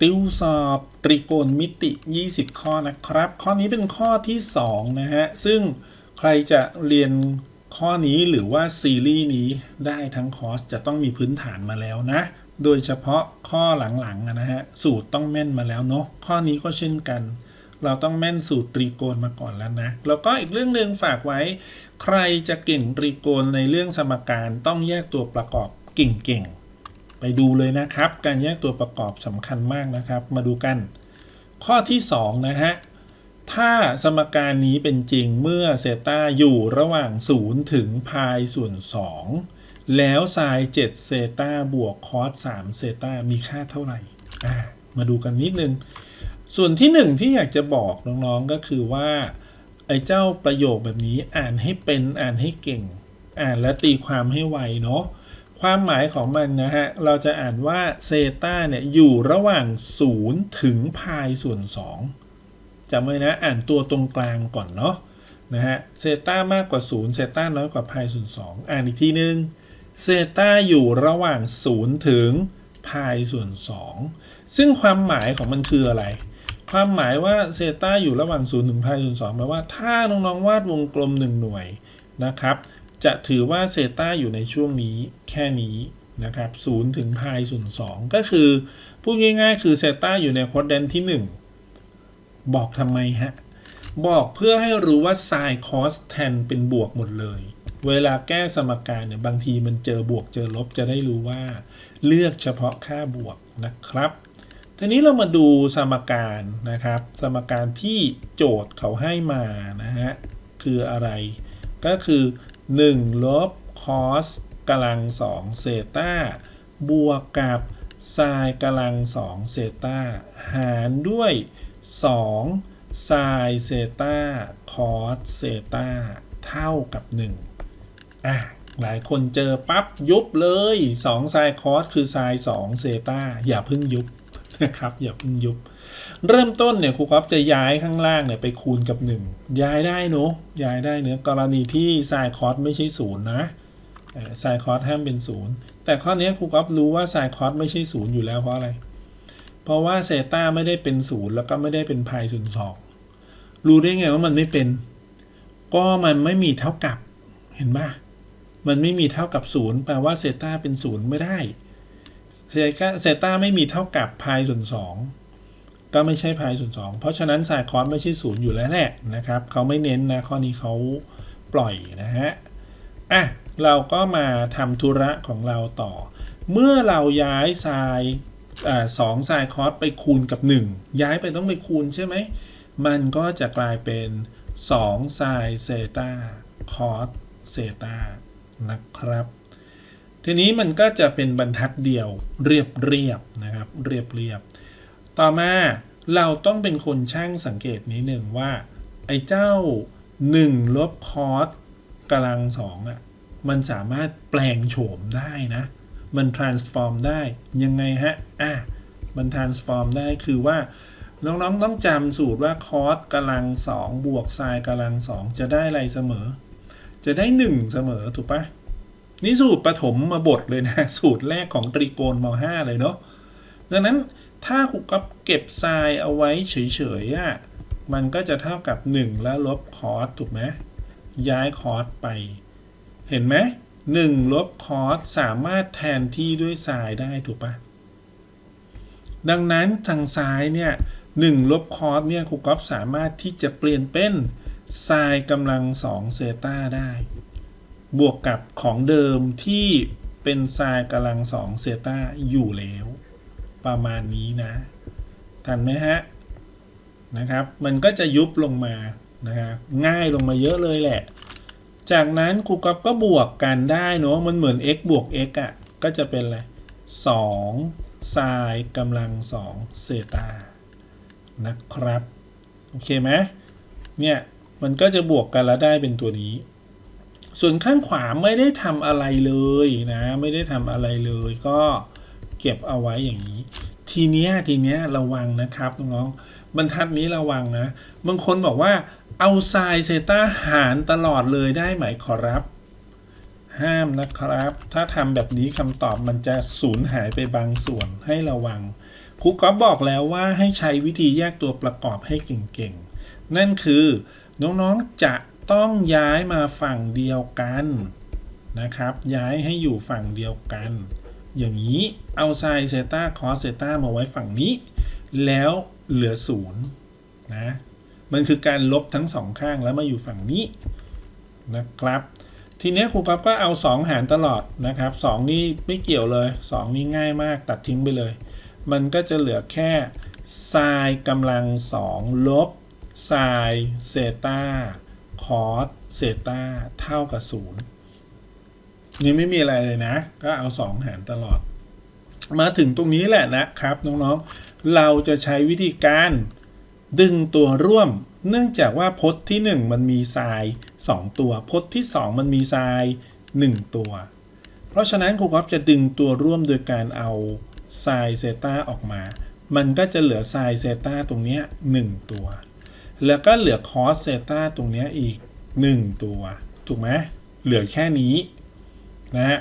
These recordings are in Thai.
ติวสอบตรีโกณมิติ 20 ข้อนะครับ ข้อนี้เป็นข้อที่ 2 นะฮะ ซึ่งใครจะเรียนข้อนี้หรือว่าซีรีส์นี้ได้ทั้งคอร์สจะต้องมีพื้นฐานมาแล้วนะ โดยเฉพาะข้อหลังๆนะฮะ สูตรต้องแม่นมาแล้วเนาะข้อนี้ก็เช่นกัน เราต้องแม่นสูตรตรีโกณมาก่อนแล้วนะ แล้วก็อีกเรื่องหนึ่งฝากไว้ ใครจะเก่งตรีโกณในเรื่องสมการต้องแยกตัวประกอบเก่งๆ ไปดูเลยนะครับ การแยกตัวประกอบสำคัญมากนะครับ มาดูกัน ข้อที่ 2 นะฮะ ถ้าสมการนี้เป็นจริงเมื่อเซต้าอยู่ระหว่าง 0 ถึงพายส่วน 2 แล้วไซน์7เซต้าบวกคอส3เซต้ามีค่าเท่าไหร่มาดูกันนิดนึง ส่วนที่หนึ่งที่อยากจะบอกน้องๆก็คือว่า ไอ้เจ้าประโยคแบบนี้อ่านให้เป็นอ่านให้เก่ง อ่านและตีความให้ไวเนาะ ความหมายของมันนะฮะ เราจะอ่านว่าเซต้าเนี่ยอยู่ระหว่าง 0 ถึงพายส่วน2จำไว้นะอ่านตัวตรงกลางก่อนเนาะนะฮะเซต้ามากกว่า 0 เซต้าน้อยกว่าพายส่วน2อ่านอีกทีนึงเซต้าอยู่ระหว่าง 0 ถึงพายส่วน 2 ซึ่งความหมายของมันคืออะไร ความหมายว่าเซต้าอยู่ระหว่าง 0 ถึงพายส่วน2แปลว่าถ้าน้องๆวาดวงกลม 1 หน่วยนะครับ จะถือว่าเซต้าอยู่ในช่วงนี้แค่นี้นะครับ0ถึงพายส่วน2ก็คือพูดง่ายๆ คือเซต้าอยู่ในคอดแดนที่ 1 บอกทำไมฮะ บอกเพื่อให้รู้ว่า sin cos tan เป็นบวกหมดเลย เวลาแก้สมการเนี่ยบางทีมันเจอบวกเจอลบจะได้รู้ว่า เลือกเฉพาะค่าบวกนะครับทีนี้เรามาดูสมการนะครับ สมการที่โจทย์เขาให้มานะฮะ คืออะไร ก็คือ 1 ลบ cos กำลัง2เซตาบวกกับ sin กำลัง2เซตาหารด้วย2 sin เซตา cos เซตาเท่ากับ 1 อะ หลายคนเจอปั๊บยุบเลย2 sin cos คือ sin 2เซตาอย่าพิ่งยุบนะครับ อย่าพิ่งยุบ เริ่มต้นเนี่ยครูครับจะย้ายข้างล่างเนี่ยไปคูณกับ 1 ย้ายได้เนอะย้ายได้เนื้อกรณีที่ sin cos ไม่ใช่ศูนย์นะเอ่อ sin cos ห้ามเป็นศูนย์แต่ข้อนี้ครูครับรู้ว่า sin cos ไม่ใช่ศูนย์อยู่แล้วเพราะอะไร เพราะว่าเซตาไม่ได้เป็นศูนย์แล้วก็ไม่ได้เป็นพายส่วนสองรู้ได้ไงว่ามันไม่เป็น ก็มันไม่มีเท่ากับเห็นปะมันไม่มีเท่ากับศูนย์แปลว่าเซตาเป็นศูนย์ไม่ได้เซตาเซตาไม่มีเท่ากับพายส่วนสอง ก็ไม่ใช่พายส่วนสองเพราะฉะนั้นไซคอนไม่ใช่ศูนย์อยู่แล้วแหละนะครับเขาไม่เน้นนะข้อนี้เขาปล่อยนะฮะอะเราก็มาทำธุระของเราต่อ เมื่อเราย้ายไซอ่าสองไซคอสไปคูณกับ 1 ย้ายไปต้องไปคูณใช่ไหมมันก็จะกลายเป็น2ไซเซตาคอสเซตานะครับ ทีนี้มันก็จะเป็นบรรทัดเดียวเรียบเรียบนะครับ เรียบเรียบ ต่อมาเราต้องเป็นคนช่างสังเกตนิดหนึ่งว่า ไอ้เจ้า1ลบคอสกำลังสองอะมันสามารถแปลงโฉมได้นะ มัน transform ได้ยังไงฮะ อะ มัน transform ได้คือว่า น้องๆต้องจำสูตรว่าคอสกำลังสองบวกไซน์กำลังสองจะได้อะไรเสมอ จะได้หนึ่งเสมอถูกปะนี่สูตรปฐมมาบทเลยนะ สูตรแรกของตรีโกณม 5 เลยเนาะดังนั้น ถ้าครูก๊อฟเก็บไซน์เอาไว้เฉยๆอะมันก็จะเท่ากับ 1 แล้วลบคอสถูกไหมย้ายคอสไป เห็นไหมหนึ่งลบคอสสามารถแทนที่ด้วยไซน์ได้ถูกปะดังนั้นทางซ้ายเนี่ยหนึ่งลบคอสเนี่ยครูก๊อฟสามารถที่จะเปลี่ยนเป็นไซน์กำลังสองเซตาได้ บวกกับของเดิมที่เป็นไซน์กำลังสองเซตาอยู่แล้ว ประมาณนี้นะ ทันไหมฮะ นะครับ มันก็จะยุบลงมา นะฮะ ง่ายลงมาเยอะเลยแหละ จากนั้นครูก๊อฟก็บวกกันได้เนอะมันเหมือน x บวก x อะ ก็จะเป็นอะไร2ไซน์กำลัง2เซตา นะครับ โอเคไหมเนี่ย มันก็จะบวกกันแล้วได้เป็นตัวนี้ ส่วนข้างขวาไม่ได้ทำอะไรเลยนะ ไม่ได้ทำอะไรเลยก็เก็บเอาไว้อย่างนี้ ทีเนี้ยทีเนี้ยระวังนะครับน้องๆบรรทัดนี้ระวังนะบางคนบอกว่าเอาไซน์เซต้าหารตลอดเลยได้ไหมขอรับ ห้ามนะครับ ถ้าทำแบบนี้คำตอบมันจะสูญหายไปบางส่วนให้ระวังครูก๊อฟบอกแล้วว่าให้ใช้วิธีแยกตัวประกอบให้เก่งๆ นั่นคือน้องๆจะต้องย้ายมาฝั่งเดียวกันนะครับ ย้ายให้อยู่ฝั่งเดียวกัน อย่างนี้เอาไซน์เซต้าคอสเซต้ามาไว้ฝั่งนี้ แล้วเหลือศูนย์นะมันคือการลบทั้งสองข้างแล้วมาอยู่ฝั่งนี้นะครับ ทีเนี้ยครูก๊อฟก็เอา 2 หารตลอดนะครับ 2 นี่ไม่เกี่ยวเลย 2 นี่ง่ายมากตัดทิ้งไปเลย มันก็จะเหลือแค่ไซน์กำลัง 2 ลบไซน์เซต้าคอสเซต้าเท่ากับ 0 นี่ไม่มีอะไรเลยนะ ก็เอา 2 หารตลอด มาถึงตรงนี้แหละนะครับ น้องๆ เราจะใช้วิธีการดึงตัวร่วม เนื่องจากว่าพจน์ที่ 1 มันมีไซน์2ตัว พจน์ที่ 2 มันมีไซน์1ตัว เพราะฉะนั้นครูก๊อฟจะดึงตัวร่วมโดยการเอาไซน์เซต้าออกมา มันก็จะเหลือไซน์เซต้าตรงนี้1ตัว แล้วก็เหลือคอสเซต้าตรงนี้อีก 1 ตัว ถูกไหมเหลือแค่นี้ นะฮะ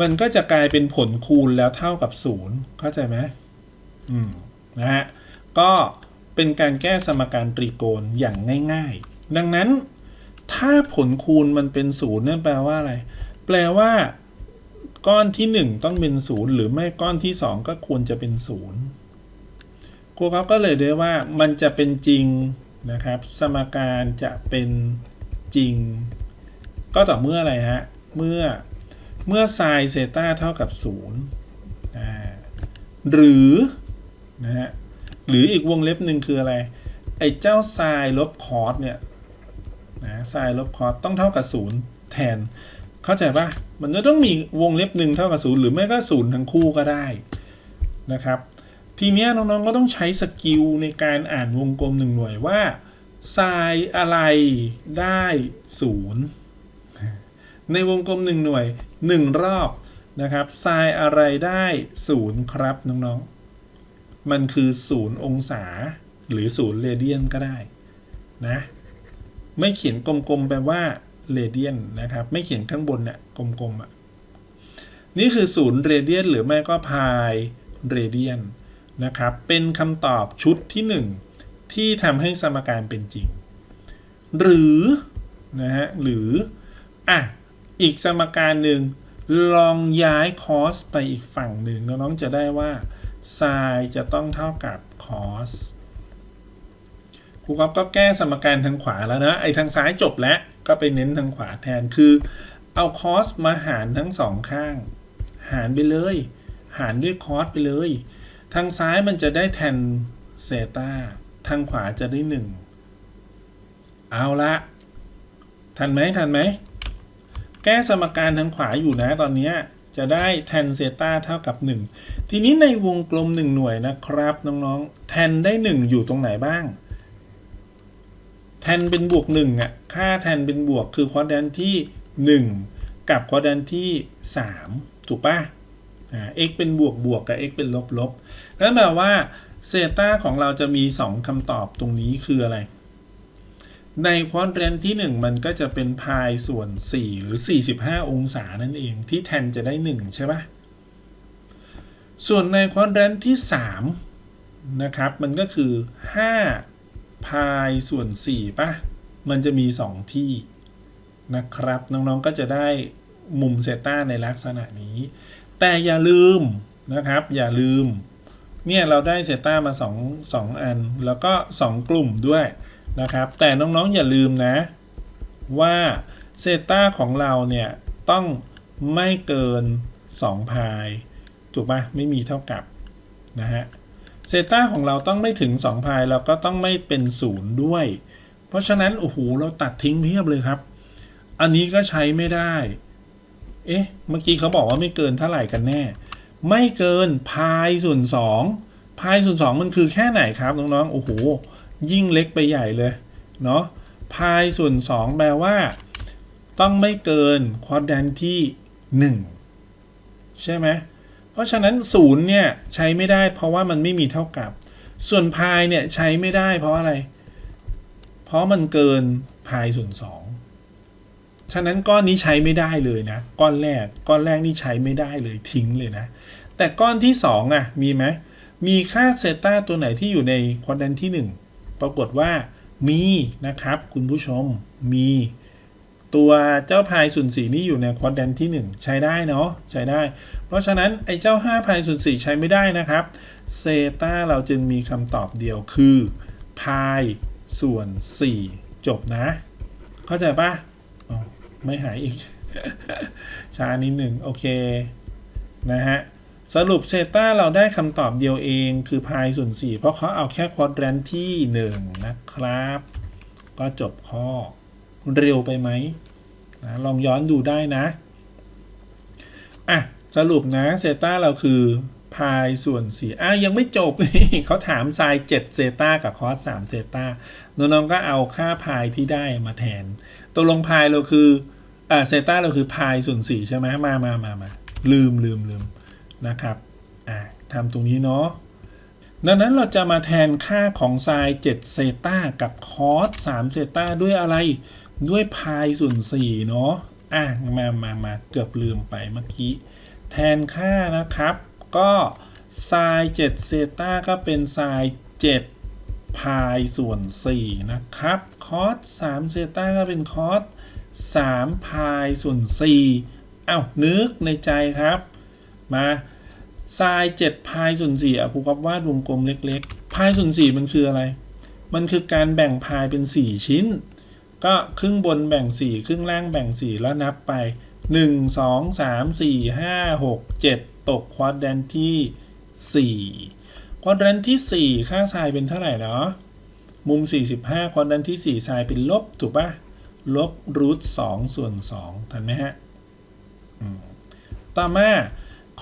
มันก็จะกลายเป็นผลคูณแล้วเท่ากับ 0 เข้าใจไหมอืมนะฮะก็เป็นการแก้สมการตรีโกณอย่างง่าย ๆ ดังนั้น ถ้าผลคูณมันเป็นศูนย์นั่นแปลว่าอะไร แปลว่า ก้อนที่ 1 ต้องเป็นศูนย์หรือไม่ก้อนที่ 2 ก็ควรจะเป็นศูนย์ครูครับก็เลยได้ว่ามันจะเป็นจริงนะครับ สมการจะเป็นจริง ก็ต่อเมื่ออะไรฮะ เมื่อ เมื่อไซน์เซต้าเท่ากับ0อ่าหรือนะฮะหรืออีกวงเล็บหนึ่งคืออะไร ไอ้เจ้าไซน์ลบคอสเนี่ยนะไซน์ลบคอสต้องเท่ากับ 0 แทน เข้าใจปะมันจะต้องมีวงเล็บหนึ่งเท่ากับ 0 หรือไม่ก็ 0 ทั้งคู่ก็ได้นะครับ ทีนี้น้องๆก็ต้องใช้สกิลในการอ่านวงกลมหนึ่งหน่วยว่าไซน์อะไรได้ 0 ในวงกลมหนึ่งหน่วยหนึ่งรอบนะครับไซน์อะไรได้0ครับน้องๆ มันคือ0องศา หรือ0เรเดียนก็ได้นะไม่เขียนกลมๆแปลว่าเรเดียนนะครับ ไม่เขียนข้างบนเนี่ยกลมๆอะนี่คือ0เรเดียนหรือไม่ก็พายเรเดียนนะครับ เป็นคำตอบชุดที่ 1 ที่ทำให้สมการเป็นจริง หรือนะฮะหรืออะ อีกสมการหนึ่งลองย้ายคอสไปอีกฝั่งหนึ่งน้องๆจะได้ว่าไซน์จะต้องเท่ากับคอสครูก๊อฟก็แก้สมการทางขวาแล้วนะไอ้ทางซ้ายจบแล้วก็ไปเน้นทางขวาแทนคือ เอาคอสมาหารทั้งสองข้าง หารไปเลย หารด้วยคอสไปเลย ทางซ้ายมันจะได้แทนเซตาทางขวาจะได้หนึ่งเอาละ ทันไหมทันไหม แก้สมการทางขวาอยู่นะตอนนี้จะได้แทนเซตาเท่ากับ 1 ทีนี้ในวงกลม 1 หน่วยนะครับน้องๆแทนได้ 1 อยู่ตรงไหนบ้างแทนเป็นบวก1อะค่าแทนเป็นบวกคือควอดแดนที่ 1 กับควอดแดนที่ 3 ถูกปะอ่า x เป็นบวกบวกกับ x เป็นลบลบนั่นแปลว่าเซตาของเราจะมี 2คำตอบตรงนี้คืออะไร ในควอดแรนที่ 1 มันก็จะเป็นพายส่วน 4 หรือ 45 องศานั่นเองที่แทนจะได้ 1 ใช่ปะส่วนในควอดแรนที่ 3 นะครับ มันก็คือ 5 พายส่วน 4ปะมันจะมี 2 ที่นะครับ น้องๆก็จะได้มุมเซต้าในลักษณะนี้ แต่อย่าลืมนะครับ อย่าลืม เนี่ย เราได้เซต้ามา 2 2 อัน แล้วก็ 2 กลุ่มด้วย นะครับ แต่น้องๆอย่าลืมนะ ว่าเซต้าของเราเนี่ย ต้องไม่เกิน 2 พาย ถูกปะไม่มีเท่ากับนะฮะเซต้าของเราต้องไม่ถึง 2 พายแล้วก็ต้องไม่เป็น0ด้วย เพราะฉะนั้น โอ้โห เราตัดทิ้งเพียบเลยครับ อันนี้ก็ใช้ไม่ได้ เอ๊ะ เมื่อกี้เขาบอกว่าไม่เกินเท่าไหร่กันแน่ ไม่เกินพายส่วน2พายส่วน2มันคือแค่ไหนครับน้องๆ โอ้โห ยิ่งเล็กไปใหญ่เลยเนาะพายส่วน 2 แปลว่า ต้องไม่เกินควอดแดนที่ 1 ใช่ไหมเพราะฉะนั้น0เนี่ยใช้ไม่ได้เพราะว่ามันไม่มีเท่ากับ ส่วนพายเนี่ยใช้ไม่ได้เพราะอะไร เพราะมันเกินพายส่วน 2 ฉะนั้นก้อนนี้ใช้ไม่ได้เลยนะ ก้อนแรกก้อนแรกนี่ใช้ไม่ได้เลยทิ้งเลยนะ แต่ก้อนที่ 2อะมีไหมมีค่าเซต้าตัวไหนที่อยู่ในควอดแดนที่ 1 ปรากฏว่ามีนะครับคุณผู้ชมมีตัวเจ้าพายส่วนสีนี่อยู่ในควอดแดนที่ 1 ใช้ได้เนาะใช้ได้ เพราะฉะนั้นไอ้เจ้า5พายส่วน4ใช้ไม่ได้นะครับเซตาเราจึงมีคำตอบเดียวคือพายส่วน 4 จบนะ เข้าใจปะไม่หายอีกช้านิดหนึ่งโอเค นะฮะ สรุปเซตาเราได้คำตอบเดียวเองคือพายส่วน4เพราะเขาเอาแค่ควอดแรนที่ 1 นะครับ ก็จบข้อเร็วไปไหมนะลองย้อนดูได้นะอะสรุปนะเซตาเราคือพายส่วน4อะยังไม่จบเขาถามไซน์7เซตากับคอส3เซตาน้องๆก็เอาค่าพายที่ได้มาแทนตัวลงพายเราคืออ่าเซตาเราคือพายส่วน4ใช่ไหมมามามามาลืมลืมลืม นะครับอ่าทำตรงนี้เนาะดังนั้นเราจะมาแทนค่าของไซน์7เซตากับคอส3เซตาด้วยอะไร ด้วยพายส่วน4เนาะอะมามามาเกือบลืมไปเมื่อกี้ แทนค่านะครับ ก็ไซน์7เซตาก็เป็นไซน์7พายส่วน4นะครับ คอส3เซตาก็เป็นคอส3พายส่วน4เอ้านึกในใจครับ มา ไซน์7พายส่วน4อะครูก็วาดวงกลมเล็กๆพายส่วน4มันคืออะไร มันคือการแบ่งพายเป็น4ชิ้น ก็ครึ่งบนแบ่ง4ครึ่งล่างแบ่ง4แล้วนับไป1 2 3 4 5 6 7ตกควอดแดนที่4ควอดแดนที่4ค่าไซน์เป็นเท่าไหร่เนาะมุม 45ควอดแดนที่4ไซน์เป็นลบ ถูกปะลบรูทส2ส่วน2ทันไหมฮะต่อมา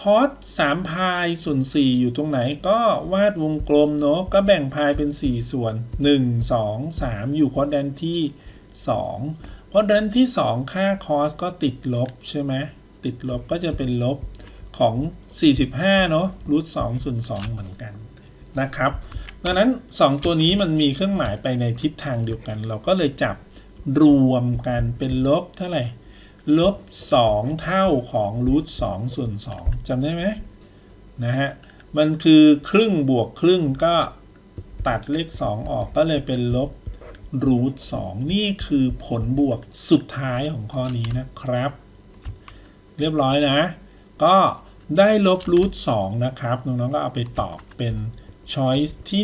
คอส3พายส่วน4อยู่ตรงไหนก็วาดวงกลมเนาะก็แบ่งพายเป็น 4 ส่วน 1 2 3 อยู่คอดแดนที่2ควอดแดนที่ 2 ค่าคอสก็ติดลบใช่ไหมติดลบก็จะเป็นลบของ 45 เนาะรูท2ส่วน2เหมือนกันนะครับดังนั้น 2 ตัวนี้มันมีเครื่องหมายไปในทิศทางเดียวกัน เราก็เลยจับรวมกันเป็นลบเท่าไหร่ ลบ2 เท่าของรูท2ส่วน2จำได้ไหมนะฮะ มันคือครึ่งบวกครึ่งก็ตัดเลข 2 ออกก็เลยเป็นลบรูท2นี่คือผลบวกสุดท้ายของข้อนี้นะครับ เรียบร้อยนะ ก็ได้ลบรูท2นะครับ น้องๆก็เอาไปตอบเป็น choice ที่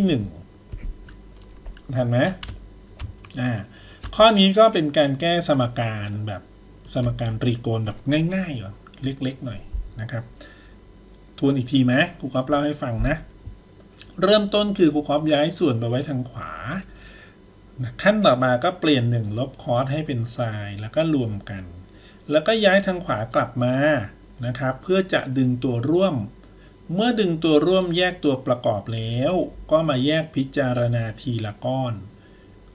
1 ทันไหมอ่าข้อนี้ก็เป็นการแก้สมการแบบ สมการตรีโกณแบบง่ายๆก่อนเล็กๆหน่อยนะครับ ทวนอีกทีไหมครูครับเล่าให้ฟังนะ เริ่มต้นคือครูครับย้ายส่วนไปไว้ทางขวา ขั้นต่อมาก็เปลี่ยน 1 ลบคอสให้เป็นไซน์แล้วก็รวมกัน แล้วก็ย้ายทางขวากลับมานะครับ เพื่อจะดึงตัวร่วม เมื่อดึงตัวร่วมแยกตัวประกอบแล้ว ก็มาแยกพิจารณาทีละก้อน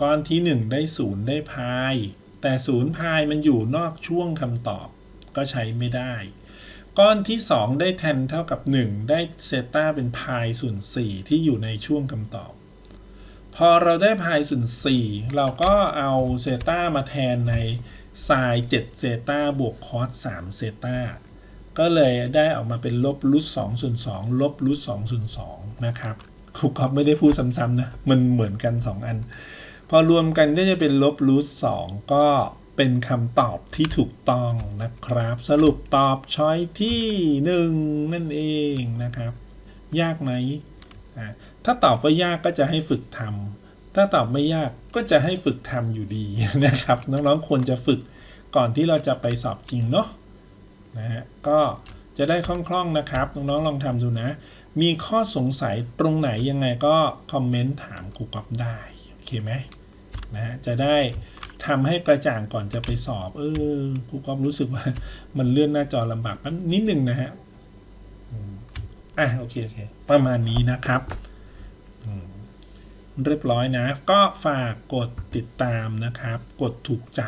ก้อนที่ 1 ได้ 0 ได้พาย แต่0พายมันอยู่นอกช่วงคำตอบ ก็ใช้ไม่ได้ ก้อนที่ 2 ได้แทนเท่ากับ 1 ได้เซต้าเป็นพายส่วน4ที่อยู่ในช่วงคำตอบ พอเราได้พายส่วน4เราก็เอาเซต้ามาแทนในไซน์7เซต้าบวกคอส3เซต้าก็เลยได้ออกมาเป็นลบรูท2ส่วน2ลบรูท2ส่วน2นะครับครูกอฟไม่ได้พูดซ้ำๆนะ มันเหมือนกัน 2 อัน อรวมกันก็จะเป็นลบรูท2ก็เป็นคำตอบที่ถูกต้องนะครับ สรุปตอบช้อยที่ 1 นั่นเองนะครับ ยากไหมถ้าตอบว่ายากก็จะให้ฝึกทำถ้าตอบไม่ยากก็จะให้ฝึกทำอยู่ดีนะครับ น้องๆควรจะฝึกก่อนที่เราจะไปสอบจริงเนาะนะฮะก็จะได้คล่องๆนะครับ น้องๆลองทำดูนะ มีข้อสงสัยตรงไหนยังไงก็คอมเมนต์ถามครูก๊อฟได้ โอเคไหม นะฮะจะได้ทำให้กระจ่างก่อนจะไปสอบ เออครูก๊อฟรู้สึกว่ามันเลื่อนหน้าจอลำบากนิดนึงนะฮะอะโอเคโอเคประมาณนี้นะครับเรียบร้อยนะ ก็ฝากกดติดตามนะครับ กดถูกใจ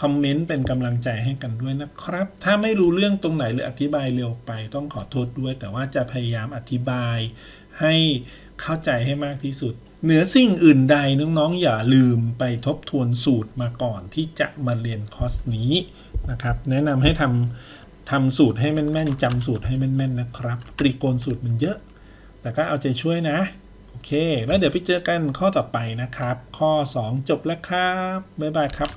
คอมเมนต์เป็นกำลังใจให้กันด้วยนะครับ ถ้าไม่รู้เรื่องตรงไหนหรืออธิบายเร็วไป ต้องขอโทษด้วย แต่ว่าจะพยายามอธิบายให้เข้าใจให้มากที่สุด เหนือสิ่งอื่นใดน้องๆ อย่าลืมไปทบทวนสูตรมาก่อนที่จะมาเรียนคอร์สนี้นะครับ แนะนำให้ทำทำสูตรให้แม่นๆจำสูตรให้แม่นๆนะครับ ตรีโกณสูตรมันเยอะ แต่ก็เอาใจช่วยนะ โอเค แล้วเดี๋ยวไปเจอกันข้อต่อไปนะครับ ข้อ 2 จบแล้วครับ บ๊ายบายครับ